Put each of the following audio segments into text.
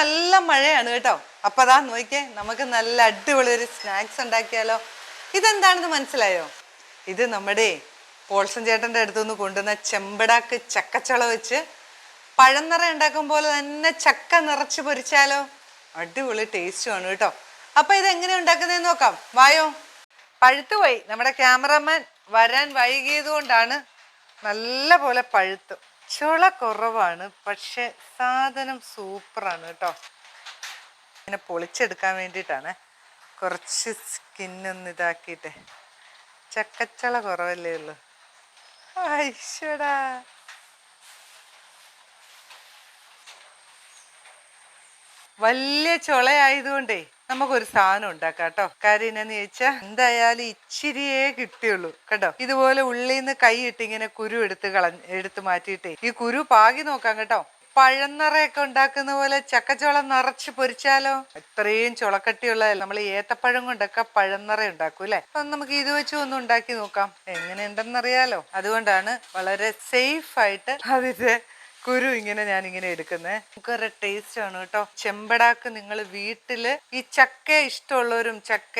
നല്ല മഴയാണ് കേട്ടോ. അപ്പൊ അതാ നോക്കിയേ നമുക്ക് നല്ല അടിപൊളി ഒരു സ്നാക്സ് ഉണ്ടാക്കിയാലോ. ഇതെന്താണെന്ന് മനസ്സിലായോ? ഇത് നമ്മുടെ പോൾസൺ ചേട്ടന്റെ അടുത്തുനിന്ന് കൊണ്ടുവന്ന ചെമ്പടാക്ക് ചക്കച്ചള വെച്ച് പഴനിറ ഉണ്ടാക്കും പോലെ തന്നെ ചക്ക നിറച്ച് പൊരിച്ചാലോ. അടിപൊളി ടേസ്റ്റുമാണ് കേട്ടോ. അപ്പൊ ഇത് എങ്ങനെ ഉണ്ടാക്കുന്നതെന്ന് നോക്കാം. വായോ? പഴുത്തു പോയി. നമ്മുടെ ക്യാമറമാൻ വരാൻ വൈകിയത് കൊണ്ടാണ് നല്ല പോലെ പഴുത്തു. ചുള കുറവാണ് പക്ഷെ സാധനം സൂപ്പറാണ് കേട്ടോ. ഇങ്ങനെ പൊളിച്ചെടുക്കാൻ വേണ്ടിയിട്ടാണ് കുറച്ച് സ്കിന്നൊന്ന് ഇതാക്കിയിട്ട്. ചക്കച്ചള കുറവല്ലേ ഉള്ളൂ. ഐശ്വടാ വലിയ ചുളയായതുകൊണ്ടേ നമുക്കൊരു സാധനം ഉണ്ടാക്കാം കേട്ടോ. കാര്യം എന്നാന്ന് ചോദിച്ചാൽ എന്തായാലും ഇച്ചിരിയേ കിട്ടിയുള്ളൂ കേട്ടോ. ഇതുപോലെ ഉള്ളിൽ നിന്ന് കൈ ഇട്ട് ഇങ്ങനെ കുരു എടുത്ത് കളഞ്ഞ് എടുത്ത് മാറ്റിയിട്ടേ. ഈ കുരു പാകി നോക്കാം കേട്ടോ. പഴനിറയൊക്കെ ഉണ്ടാക്കുന്ന പോലെ ചക്കച്ചോളം നിറച്ച് പൊരിച്ചാലോ? ഇത്രയും ചുളക്കട്ടിയുള്ള നമ്മൾ ഏത്തപ്പഴം കൊണ്ടൊക്കെ പഴനിറ ഉണ്ടാക്കും അല്ലെ? അപ്പൊ നമുക്ക് ഇത് വെച്ച് ഒന്ന് ഉണ്ടാക്കി നോക്കാം. എങ്ങനെ എങ്ങനെയുണ്ടെന്നറിയാലോ. അതുകൊണ്ടാണ് വളരെ സേഫ് ആയിട്ട് അതിന്റെ കുരു ഇങ്ങനെ ഞാൻ ഇങ്ങനെ എടുക്കുന്നത് നമുക്കൊരു ടേസ്റ്റ് ആണ് കേട്ടോ. ചെമ്പടാക്ക് നിങ്ങൾ വീട്ടിൽ ഈ ചക്ക ഇഷ്ടമുള്ളവരും ചക്ക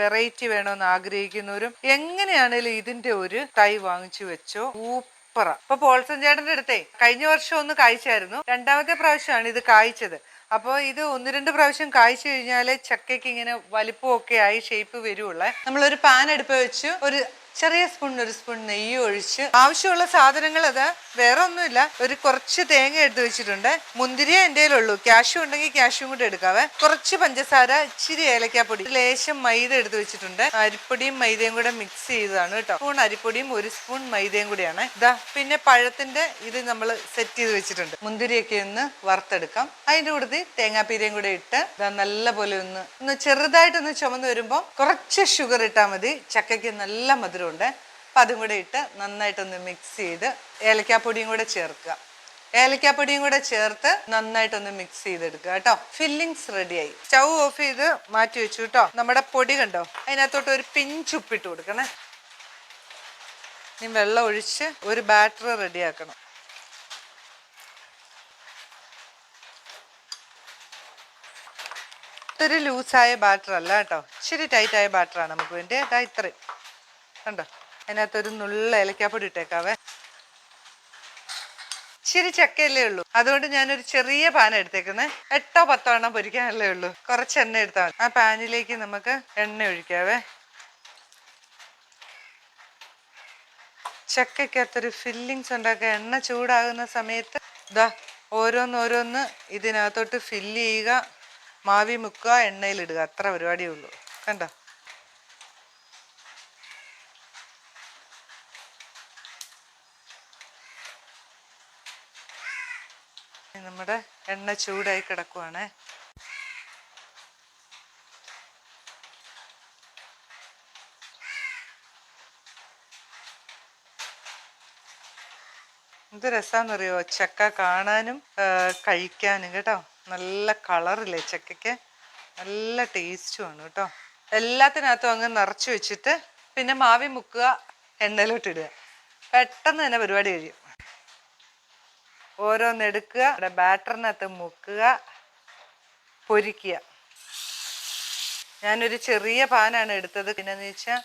വെറൈറ്റി വേണമെന്ന് ആഗ്രഹിക്കുന്നവരും എങ്ങനെയാണേലും ഇതിന്റെ ഒരു തൈ വാങ്ങിച്ചു വെച്ചോ. സൂപ്പറ. അപ്പൊ പോൾസൺ ചേട്ടന്റെ അടുത്തേ കഴിഞ്ഞ വർഷം ഒന്ന് കായ്ച്ചായിരുന്നു. രണ്ടാമത്തെ പ്രാവശ്യമാണ് ഇത് കായ്ച്ചത്. അപ്പോൾ ഇത് ഒന്ന് രണ്ട് പ്രാവശ്യം കായ്ച്ചു കഴിഞ്ഞാൽ ചക്കയ്ക്ക് ഇങ്ങനെ വലിപ്പമൊക്കെ ആയി ഷേപ്പ് വരുവുള്ളേ നമ്മളൊരു പാൻ എടുപ്പ് വെച്ച് ഒരു ചെറിയ സ്പൂൺ ഒരു സ്പൂൺ നെയ്യ് ഒഴിച്ച് ആവശ്യമുള്ള സാധനങ്ങൾ അത് വേറെ ഒന്നുമില്ല. ഒരു കുറച്ച് തേങ്ങ എടുത്ത് വെച്ചിട്ടുണ്ട്. മുന്തിരി എന്റെ ഉള്ളൂ ക്യാഷ് ഉണ്ടെങ്കിൽ ക്യാഷും കൂടെ എടുക്കാവേ. കുറച്ച് പഞ്ചസാര ഇച്ചിരി ഏലക്കാപ്പൊടി ലേശം മൈദ എടുത്ത് വെച്ചിട്ടുണ്ട്. അരിപ്പൊടിയും മൈദയും കൂടെ മിക്സ് ചെയ്തതാണ് കേട്ടോ. സ്പൂൺ അരിപ്പൊടിയും ഒരു സ്പൂൺ മൈദയും കൂടിയാണ്. ഇതാ പിന്നെ പഴത്തിന്റെ ഇത് നമ്മൾ സെറ്റ് ചെയ്ത് വെച്ചിട്ടുണ്ട്. മുന്തിരിയൊക്കെ ഒന്ന് വറുത്തെടുക്കാം. അതിന്റെ കൂടെ തേങ്ങാപ്പീരയും കൂടെ ഇട്ട് ഇതാ നല്ല പോലെ ഒന്ന് ഒന്ന് ചെറുതായിട്ടൊന്ന് ചുമന്ന് വരുമ്പോൾ കുറച്ച് ഷുഗർ ഇട്ടാൽ മതി. ചക്കയ്ക്ക് നല്ല മധുരമുണ്ട് അപ്പം അതും കൂടെ ഇട്ട് നന്നായിട്ടൊന്ന് മിക്സ് ചെയ്ത് ഏലക്കാപ്പൊടിയും കൂടെ ചേർക്കുക. ഏലക്കാപ്പൊടിയും കൂടെ ചേർത്ത് നന്നായിട്ടൊന്ന് മിക്സ് ചെയ്തെടുക്കുക കേട്ടോ. ഫില്ലിങ്സ് റെഡിയായി സ്റ്റൗ ഓഫ് ചെയ്ത് മാറ്റി വെച്ചു കേട്ടോ. നമ്മുടെ പൊടി കണ്ടോ? അതിനകത്തോട്ട് ഒരു പിഞ്ച് ഉപ്പിട്ട് കൊടുക്കണേ. ഇനി വെള്ളം ഒഴിച്ച് ഒരു ബാറ്റർ റെഡിയാക്കണം. ഒത്തിരി ലൂസായ ബാറ്റർ അല്ല കേട്ടോ. ഇച്ചിരി ടൈറ്റായ ബാറ്ററാണ് നമുക്ക് വേണ്ടി അതാ ഇത്രയും. കണ്ടോ? അതിനകത്തൊരു നുള്ള ഏലക്കാപ്പൊടി ഇട്ടേക്കാവേ. ഇച്ചിരി ചക്കയല്ലേ ഉള്ളൂ. അതുകൊണ്ട് ഞാനൊരു ചെറിയ പാൻ എടുത്തേക്കുന്നത് എട്ടോ പത്തോ എണ്ണം പൊരിക്കാനല്ലേ ഉള്ളൂ. കുറച്ച് എണ്ണ എടുത്താൽ മതി. ആ പാനിലേക്ക് നമുക്ക് എണ്ണ ഒഴിക്കാവേ. ചക്കയ്ക്കകത്തൊരു ഫില്ലിങ്സ് ഉണ്ടാക്കുക. എണ്ണ ചൂടാകുന്ന സമയത്ത് ഇതാ ഓരോന്നോരോന്ന് ഇതിനകത്തോട്ട് ഫില്ല് ചെയ്യുക. മാവി മുക്കുക എണ്ണയിലിടുക. അത്ര പരിപാടിയേ ഉള്ളൂ. കണ്ടോ? നമ്മുടെ എണ്ണ ചൂടായി കിടക്കുവാണ്. എന്ത് രസാന്നറിയോ? ചക്ക കാണാനും കഴിക്കാനും കേട്ടോ. നല്ല കളറില്ലേ ചക്കയ്ക്ക്? നല്ല ടേസ്റ്റുമാണ് കേട്ടോ. എല്ലാത്തിനകത്തും അങ്ങ് നിറച്ച് വെച്ചിട്ട് പിന്നെ മാവി മുക്കുക എണ്ണയിലോട്ടിടുക പെട്ടെന്ന് തന്നെ പരിപാടി കഴിയും. ഓരോന്നെടുക്കുക നമ്മുടെ ബാറ്ററിനകത്ത് മുക്കുക. പൊരിക്കുക. ഞാനൊരു ചെറിയ പാനാണ് എടുത്തത്. പിന്നെന്ന് വെച്ചാൽ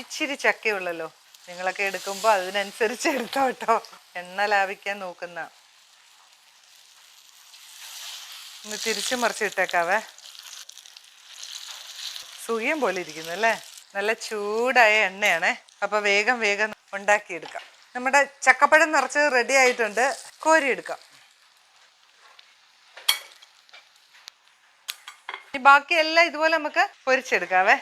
ഇച്ചിരി ചക്കയുള്ളല്ലോ. നിങ്ങളൊക്കെ എടുക്കുമ്പോൾ അതിനനുസരിച്ച് എടുത്തോ കേട്ടോ എണ്ണ ലാഭിക്കാൻ നോക്കുന്ന. ഒന്ന് തിരിച്ചു മറിച്ച് ഇട്ടേക്കാവേ. സുഖിയം പോലെ ഇരിക്കുന്നു അല്ലേ? നല്ല ചൂടായ എണ്ണയാണേ. അപ്പോൾ വേഗം വേഗം ഉണ്ടാക്കിയെടുക്കാം. നമ്മുടെ ചക്കപ്പഴം നിറച്ച് റെഡി ആയിട്ടുണ്ട്. കോരിയെടുക്കാം ബാക്കി ബാക്കിയെല്ലാം ഇതുപോലെ നമുക്ക് പൊരിച്ചെടുക്കാവേ.